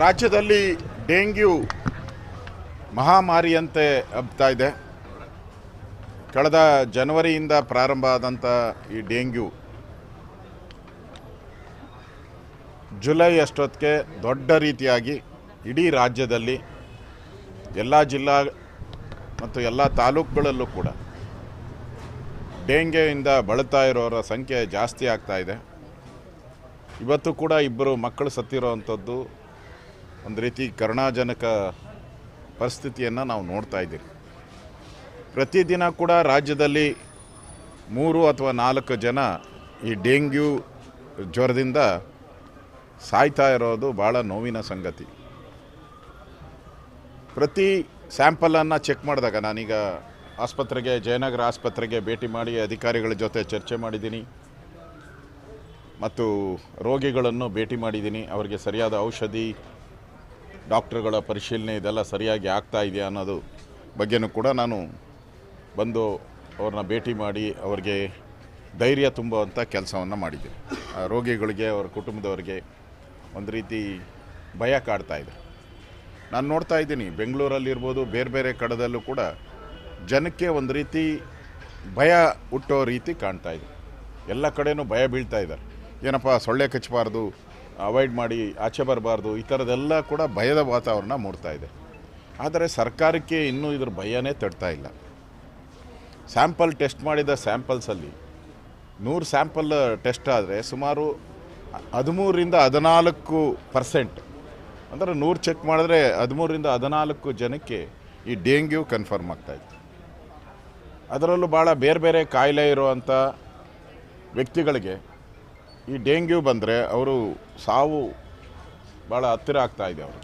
ರಾಜ್ಯದಲ್ಲಿ ಡೆಂಗ್ಯೂ ಮಹಾಮಾರಿಯಂತೆ ಹಬ್ತಾ ಇದೆ. ಕಳೆದ ಜನವರಿಯಿಂದ ಪ್ರಾರಂಭ ಆದಂಥ ಈ ಡೆಂಗ್ಯೂ ಜುಲೈ ಅಷ್ಟೊತ್ತಿಗೆ ದೊಡ್ಡ ರೀತಿಯಾಗಿ ಇಡೀ ರಾಜ್ಯದಲ್ಲಿ ಎಲ್ಲ ಜಿಲ್ಲಾ ಮತ್ತು ಎಲ್ಲ ತಾಲೂಕುಗಳಲ್ಲೂ ಕೂಡ ಡೆಂಗ್ಯೂಯಿಂದ ಬಳಲ್ತಾ ಇರೋರ ಸಂಖ್ಯೆ ಜಾಸ್ತಿ ಆಗ್ತಾ ಇದೆ. ಇವತ್ತು ಕೂಡ ಇಬ್ಬರು ಮಕ್ಕಳು ಸತ್ತಿರೋವಂಥದ್ದು ಒಂದು ರೀತಿ ಕರುಣಾಜನಕ ಪರಿಸ್ಥಿತಿಯನ್ನು ನಾವು ನೋಡ್ತಾ ಇದ್ದೀವಿ ಪ್ರತಿದಿನ ಕೂಡ ರಾಜ್ಯದಲ್ಲಿ ಮೂರು ಅಥವಾ ನಾಲ್ಕು ಜನ ಈ ಡೆಂಗ್ಯೂ ಜ್ವರದಿಂದ ಸಾಯ್ತಾ ಇರೋದು ಭಾಳ ನೋವಿನ ಸಂಗತಿ. ಪ್ರತಿ ಸ್ಯಾಂಪಲನ್ನು ಚೆಕ್ ಮಾಡಿದಾಗ ನಾನೀಗ ಆಸ್ಪತ್ರೆಗೆ, ಜಯನಗರ ಆಸ್ಪತ್ರೆಗೆ ಭೇಟಿ ಮಾಡಿ ಅಧಿಕಾರಿಗಳ ಜೊತೆ ಚರ್ಚೆ ಮಾಡಿದ್ದೀನಿ. ಮತ್ತು ರೋಗಿಗಳನ್ನು ಭೇಟಿ ಮಾಡಿದ್ದೀನಿ. ಅವರಿಗೆ ಸರಿಯಾದ ಔಷಧಿ ಡಾಕ್ಟ್ರುಗಳ ಪರಿಶೀಲನೆ ಇದೆಲ್ಲ ಸರಿಯಾಗಿ ಆಗ್ತಾ ಇದೆಯಾ ಅನ್ನೋದು ಬಗ್ಗೆನೂ ಕೂಡ ನಾನು ಬಂದು ಅವ್ರನ್ನ ಭೇಟಿ ಮಾಡಿ ಅವ್ರಿಗೆ ಧೈರ್ಯ ತುಂಬುವಂಥ ಕೆಲಸವನ್ನು ಆ ರೋಗಿಗಳಿಗೆ, ಅವರ ಕುಟುಂಬದವರಿಗೆ ಒಂದು ರೀತಿ ಭಯ ಕಾಡ್ತಾ ಇದೆ. ನಾನು ನೋಡ್ತಾ ಇದ್ದೀನಿ ಬೆಂಗಳೂರಲ್ಲಿರ್ಬೋದು ಬೇರೆ ಬೇರೆ ಕಡೆದಲ್ಲೂ ಕೂಡ ಜನಕ್ಕೆ ಒಂದು ರೀತಿ ಭಯ ಹುಟ್ಟೋ ರೀತಿ ಕಾಣ್ತಾ ಇದೆ. ಎಲ್ಲ ಕಡೆಯೂ ಭಯ ಬೀಳ್ತಾ ಇದ್ದಾರೆ. ಏನಪ್ಪ, ಸೊಳ್ಳೆ ಕಚ್ಚಬಾರ್ದು ಅವಾಯ್ಡ್ ಮಾಡಿ ಆಚೆ ಬರಬಾರ್ದು, ಈ ಥರದ್ದೆಲ್ಲ ಕೂಡ ಭಯದ ವಾತಾವರಣ ಮೂಡ್ತಾ ಇದೆ. ಆದರೆ ಸರ್ಕಾರಕ್ಕೆ ಇನ್ನೂ ಇದ್ರ ಭಯನೇ ತಡ್ತಾ ಇಲ್ಲ. ಸ್ಯಾಂಪಲ್ ಟೆಸ್ಟ್ ಮಾಡಿದ ಸ್ಯಾಂಪಲ್ಸಲ್ಲಿ ನೂರು ಸ್ಯಾಂಪಲ್ ಟೆಸ್ಟ್ ಆದರೆ ಸುಮಾರು ಹದಿಮೂರರಿಂದ ಹದಿನಾಲ್ಕು ಪರ್ಸೆಂಟ್, ಅಂದರೆ ನೂರು ಚೆಕ್ ಮಾಡಿದ್ರೆ ಹದಿಮೂರರಿಂದ ಹದಿನಾಲ್ಕು ಜನಕ್ಕೆ ಈ ಡೆಂಗ್ಯೂ ಕನ್ಫರ್ಮ್ ಆಗ್ತಾಯಿತ್ತು ಅದರಲ್ಲೂ ಭಾಳ ಬೇರೆ ಬೇರೆ ಕಾಯಿಲೆ ಇರುವಂಥ ವ್ಯಕ್ತಿಗಳಿಗೆ ಈ ಡೆಂಗ್ಯೂ ಬಂದರೆ ಅವರು ಸಾವು ಭಾಳ ಹತ್ತಿರ ಆಗ್ತಾ ಇದೆ ಅವರು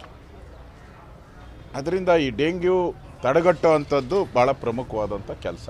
ಅದರಿಂದ ಈ ಡೆಂಗ್ಯೂ ತಡೆಗಟ್ಟುವಂಥದ್ದು ಭಾಳ ಪ್ರಮುಖವಾದಂಥ ಕೆಲಸ.